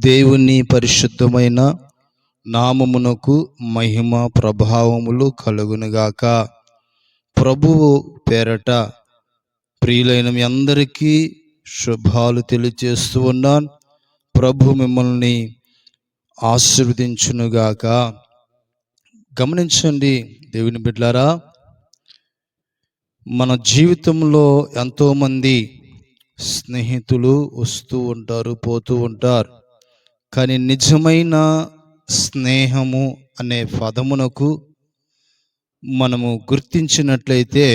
దేవుని పరిశుద్ధమైన నామమునకు మహిమ ప్రభావములు కలుగునుగాక. ప్రభువు పేరట ప్రియులైన మీ అందరికీ శుభాలు తెలియజేస్తూ ఉన్నాను. ప్రభు మిమ్మల్ని ఆశీర్వదించునుగాక. గమనించండి దేవుని బిడ్లారా మన జీవితంలో ఎంతోమంది స్నేహితులు వస్తూ ఉంటారు పోతూ ఉంటారు. కానీ నిజమైన స్నేహము అనే పదమునకు మనము గుర్తించినట్లయితే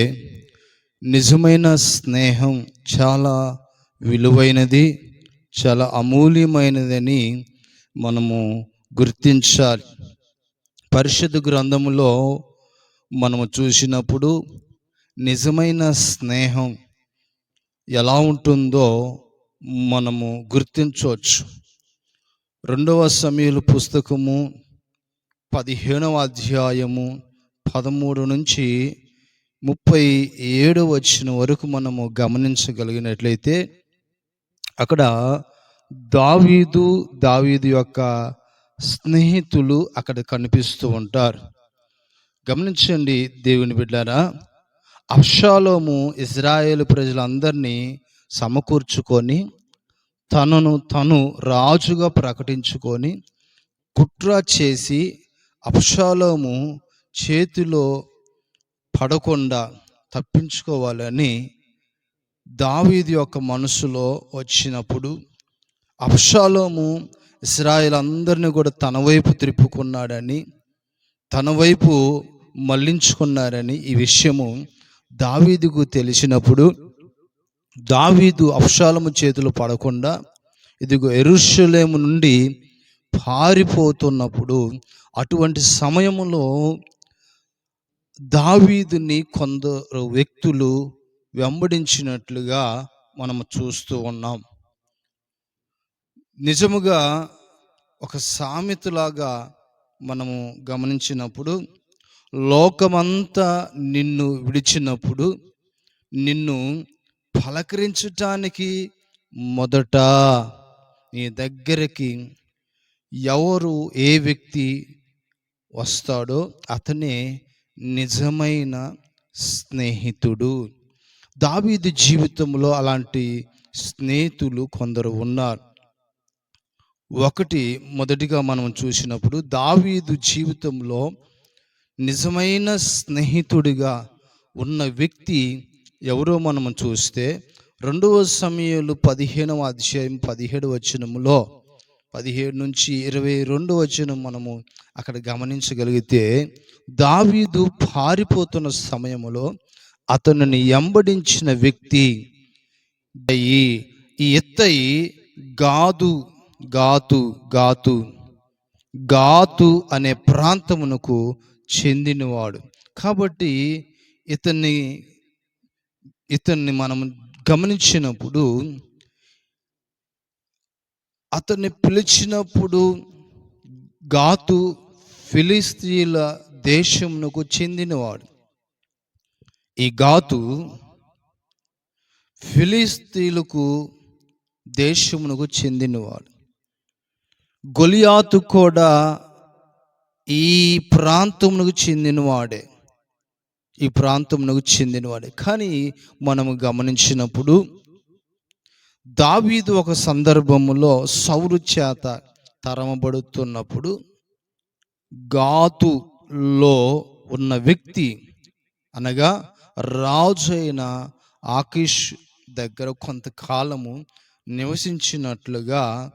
నిజమైన స్నేహం చాలా విలువైనది చాలా అమూల్యమైనదని మనము గుర్తించాలి. పరిషత్ గ్రంథములో మనము చూసినప్పుడు నిజమైన స్నేహం ఎలా ఉంటుందో మనము గుర్తించవచ్చు. రెండవ సమయలు పుస్తకము పదిహేనవ అధ్యాయము పదమూడు నుంచి ముప్పై ఏడు వచ్చిన వరకు మనము గమనించగలిగినట్లయితే అక్కడ దావీదు దావీదు యొక్క స్నేహితులు అక్కడ కనిపిస్తూ ఉంటారు. గమనించండి దేవుని బిడ్డారా అప్షాలోము ఇజ్రాయేల్ ప్రజలందరినీ సమకూర్చుకొని తనను తను రాజుగా ప్రకటించుకొని కుట్ర చేసి అప్షాలోము చేతిలో పడకుండా తప్పించుకోవాలని దావీది యొక్క మనసులో వచ్చినప్పుడు అప్షాలోము ఇస్రాయేల్ అందరిని కూడా తన వైపు త్రిప్పుకున్నాడని తన వైపు మళ్ళించుకున్నారని ఈ విషయము దావీదుకు తెలిసినప్పుడు దావీదు అప్షాలము చేతులు పడకుండా ఇదిగో ఎరుషలేము నుండి పారిపోతున్నప్పుడు అటువంటి సమయంలో దావీదుని కొందరు వ్యక్తులు వెంబడించినట్లుగా మనము చూస్తూ ఉన్నాం. నిజముగా ఒక సామెతలాగా మనము గమనించినప్పుడు లోకమంతా నిన్ను విడిచినప్పుడు నిన్ను పలకరించటానికి మొదట నీ దగ్గరికి ఎవరు ఏ వ్యక్తి వస్తాడో అతనే నిజమైన స్నేహితుడు. దావీదు జీవితంలో అలాంటి స్నేహితులు కొందరు ఉన్నారు. ఒకటి మొదటిగా మనం చూసినప్పుడు దావీదు జీవితంలో నిజమైన స్నేహితుడిగా ఉన్న వ్యక్తి ఎవరో మనం చూస్తే రెండవ సమయంలో పదిహేనవ అధ్యాయం పదిహేడు వచనములో పదిహేడు నుంచి ఇరవై రెండు వచనం మనము అక్కడ గమనించగలిగితే దావీదు పారిపోతున్న సమయంలో అతనిని ఎంబడించిన వ్యక్తి ఈ ఎత్తయి గాదు గాతు గాతు గాతు అనే ప్రాంతమునకు చెందినవాడు. కాబట్టి ఇతన్ని ఇతన్ని మనం గమనించినప్పుడు అతన్ని పిలిచినప్పుడు గాతు ఫిలిస్తీన్ల దేశమునకు చెందినవాడు. ఈ గాతు ఫిలిస్తీన్లకు దేశమునకు చెందినవాడు. గొలియాతు కూడా ఈ ప్రాంతమునకు చెందినవాడే. ఈ ప్రాంతంలో చెందినవాడు. కానీ మనము గమనించినప్పుడు దావీదు ఒక సందర్భములో సౌరు చేత తరమబడుతున్నప్పుడు గాతులో ఉన్న వ్యక్తి అనగా రాజు అయిన ఆకిష్ దగ్గర కొంతకాలము నివసించినట్లుగా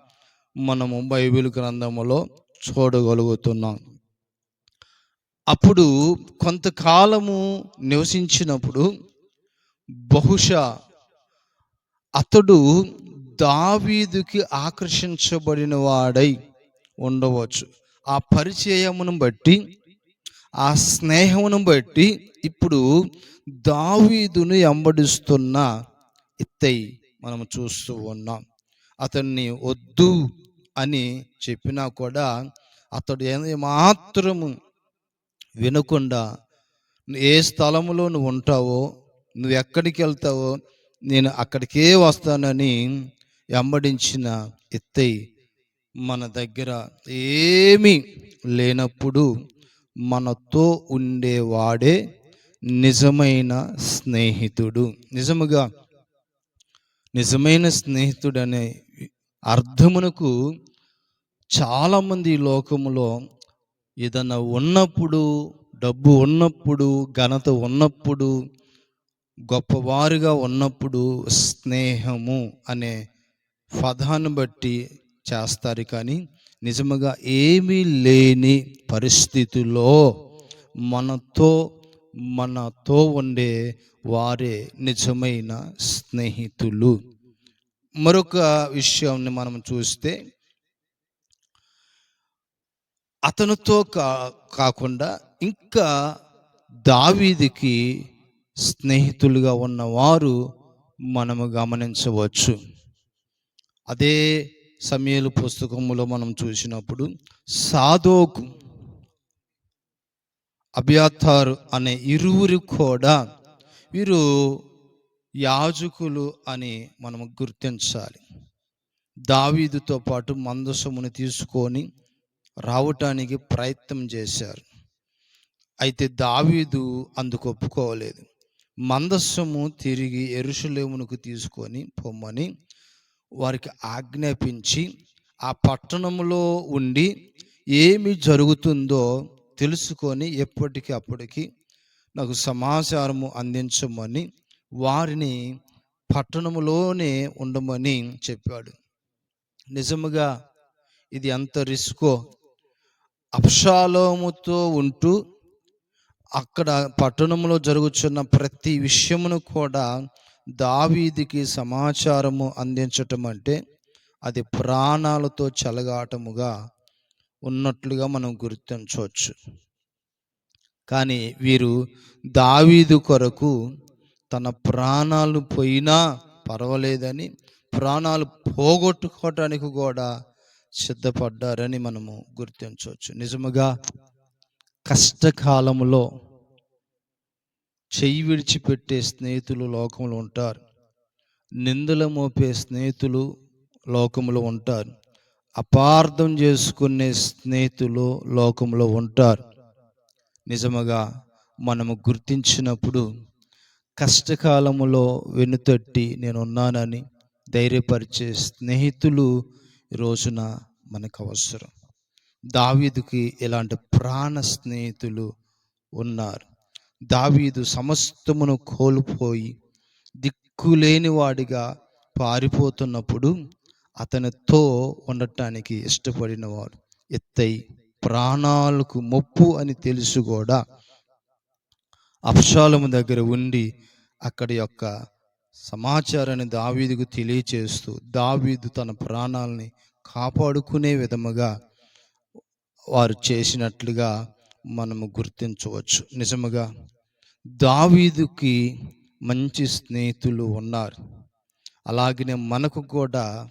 మనము బైబిల్ గ్రంథములో చూడగలుగుతున్నాం. అప్పుడు కొంతకాలము నివసించినప్పుడు బహుశా అతడు దావీదుకి ఆకర్షించబడిన వాడై ఉండవచ్చు. ఆ పరిచయమును బట్టి ఆ స్నేహమును బట్టి ఇప్పుడు దావీదును ఎంబడిస్తున్న ఇత్తై మనం చూస్తూ ఉన్నాం. అతన్ని వద్దు అని చెప్పినా కూడా అతడు మాత్రము వినకుండా ఏ స్థలంలో నువ్వు ఉంటావో నువ్వు ఎక్కడికి వెళ్తావో నేను అక్కడికే వస్తానని వెంబడించిన ఎత్తై మన దగ్గర ఏమీ లేనప్పుడు మనతో ఉండేవాడే నిజమైన స్నేహితుడు. నిజముగా నిజమైన స్నేహితుడు అనే అర్థమునకు చాలామంది లోకంలో లోకములో ఏదన్నా ఉన్నప్పుడు డబ్బు ఉన్నప్పుడు ఘనత ఉన్నప్పుడు గొప్పవారుగా ఉన్నప్పుడు స్నేహము అనే పదాన్ని బట్టి చేస్తారు. కానీ నిజముగా ఏమీ లేని పరిస్థితుల్లో మనతో మనతో ఉండే వారే నిజమైన స్నేహితులు. మరొక విషయాన్ని మనం చూస్తే అతనితో కా కాకుండా ఇంకా దావీదికి స్నేహితులుగా ఉన్నవారు మనము గమనించవచ్చు. అదే సమయలు పుస్తకములో మనం చూసినప్పుడు సాదోకు అభ్యాతారు అనే ఇరువురు కూడా వీరు యాజకులు అని మనము గుర్తించాలి. దావీదుతో పాటు మందసమును తీసుకొని రావటానికి ప్రయత్నం చేశారు. అయితే దావీదు అందుకు ఒప్పుకోలేదు. మందస్సము తిరిగి ఎరుషులేమునకు తీసుకొని పొమ్మని వారికి ఆజ్ఞాపించి ఆ పట్టణంలో ఉండి ఏమి జరుగుతుందో తెలుసుకొని ఎప్పటికీ అప్పటికి నాకు సమాచారము అందించమని వారిని పట్టణములోనే ఉండమని చెప్పాడు. నిజముగా ఇది ఎంత రిస్కో అప్షాలోముతో ఉంటూ అక్కడ పట్టణంలో జరుగుతున్న ప్రతి విషయమును కూడా దావీదికి సమాచారము అందించటం అంటే అది ప్రాణాలతో చెలగాటముగా ఉన్నట్లుగా మనం గుర్తించవచ్చు. కానీ వీరు దావీదు కొరకు తన ప్రాణాలు పోయినా పర్వాలేదని ప్రాణాలు పోగొట్టుకోవటానికి కూడా సిద్ధపడ్డారని మనము గుర్తించవచ్చు. నిజముగా కష్టకాలంలో చెయ్యి విడిచిపెట్టే స్నేహితులు లోకంలో ఉంటారు. నిందల మోపే స్నేహితులు లోకంలో ఉంటారు. అపార్థం చేసుకునే స్నేహితులు లోకంలో ఉంటారు. నిజముగా మనము గుర్తించినప్పుడు కష్టకాలములో వెనుతట్టి నేను ఉన్నానని ధైర్యపరిచే స్నేహితులు రోజున మనకు అవసరం దావీదుకి ఇలాంటి ప్రాణ స్నేహితులు ఉన్నారు. దావీదు సమస్తమును కోల్పోయి దిక్కులేని వాడిగా పారిపోతున్నప్పుడు అతనితో ఉండటానికి ఇష్టపడినవాడు ఎత్తై ప్రాణాలకు మొప్పు అని తెలుసు కూడా. అప్షాలము దగ్గర ఉండి అక్కడి యొక్క సమాచారాన్ని దావీదుకు తెలియచేస్తూ దావీదు తన ప్రాణాలని కాపాడుకునే విధముగా వారు చేసినట్లుగా మనము గుర్తించవచ్చు. నిజముగా దావీదుకి మంచి స్నేహితులు ఉన్నారు. అలాగనే మనకు కూడా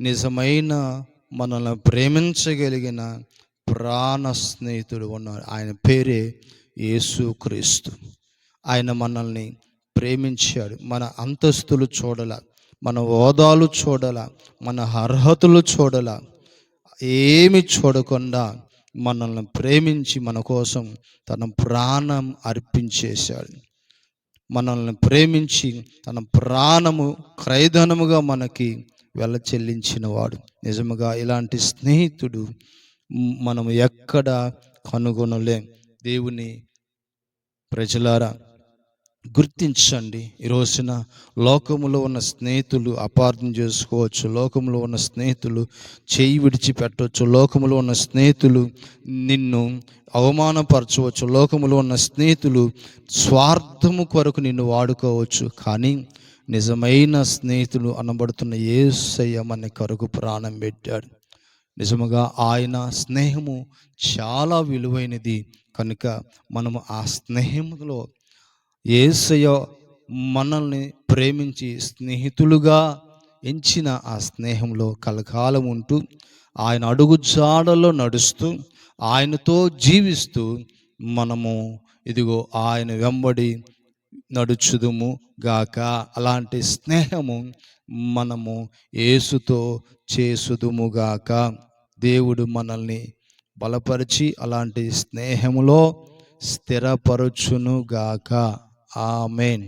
నిజమైన మనల్ని ప్రేమించగలిగిన ప్రాణ స్నేహితుడు ఉన్నారు. ఆయన పేరే యేసుక్రీస్తు. ఆయన మనల్ని ప్రేమించాడు. మన అంతస్తులు చూడాల మన హోదాలు చూడాల మన అర్హతలు చూడాల. ఏమి చూడకుండా మనల్ని ప్రేమించి మన కోసం తన ప్రాణం అర్పించేశాడు. మనల్ని ప్రేమించి తన ప్రాణము క్రయధనముగా మనకి వెల చెల్లించిన వాడు నిజముగా ఇలాంటి స్నేహితుడు మనం ఎక్కడ కనుగొనలేం. దేవుని ప్రజలారా గుర్తించండి. ఈ రోజున లోకములో ఉన్న స్నేహితులు అపార్థం చేసుకోవచ్చు. లోకంలో ఉన్న స్నేహితులు చేయి విడిచిపెట్టవచ్చు లోకములో ఉన్న స్నేహితులు నిన్ను అవమానపరచవచ్చు. లోకములో ఉన్న స్నేహితులు స్వార్థము కొరకు నిన్ను వాడుకోవచ్చు. కానీ నిజమైన స్నేహితులు అనబడుతున్న ఏసయ్య మన కొరకు ప్రాణం పెట్టాడు. నిజముగా ఆయన స్నేహము చాలా విలువైనది. కనుక మనము ఆ స్నేహములో ఏసయ మనల్ని ప్రేమించి స్నేహితులుగా ఎంచిన ఆ స్నేహంలో కలకాలం ఉంటూ ఆయన అడుగు జాడలో నడుస్తూ ఆయనతో జీవిస్తూ మనము ఇదిగో ఆయన వెంబడి నడుచుదుము గాక. అలాంటి స్నేహము మనము ఏసుతో చేసుదుము గాక. దేవుడు మనల్ని బలపరిచి అలాంటి స్నేహములో స్థిరపరచును గాక ఆమెన్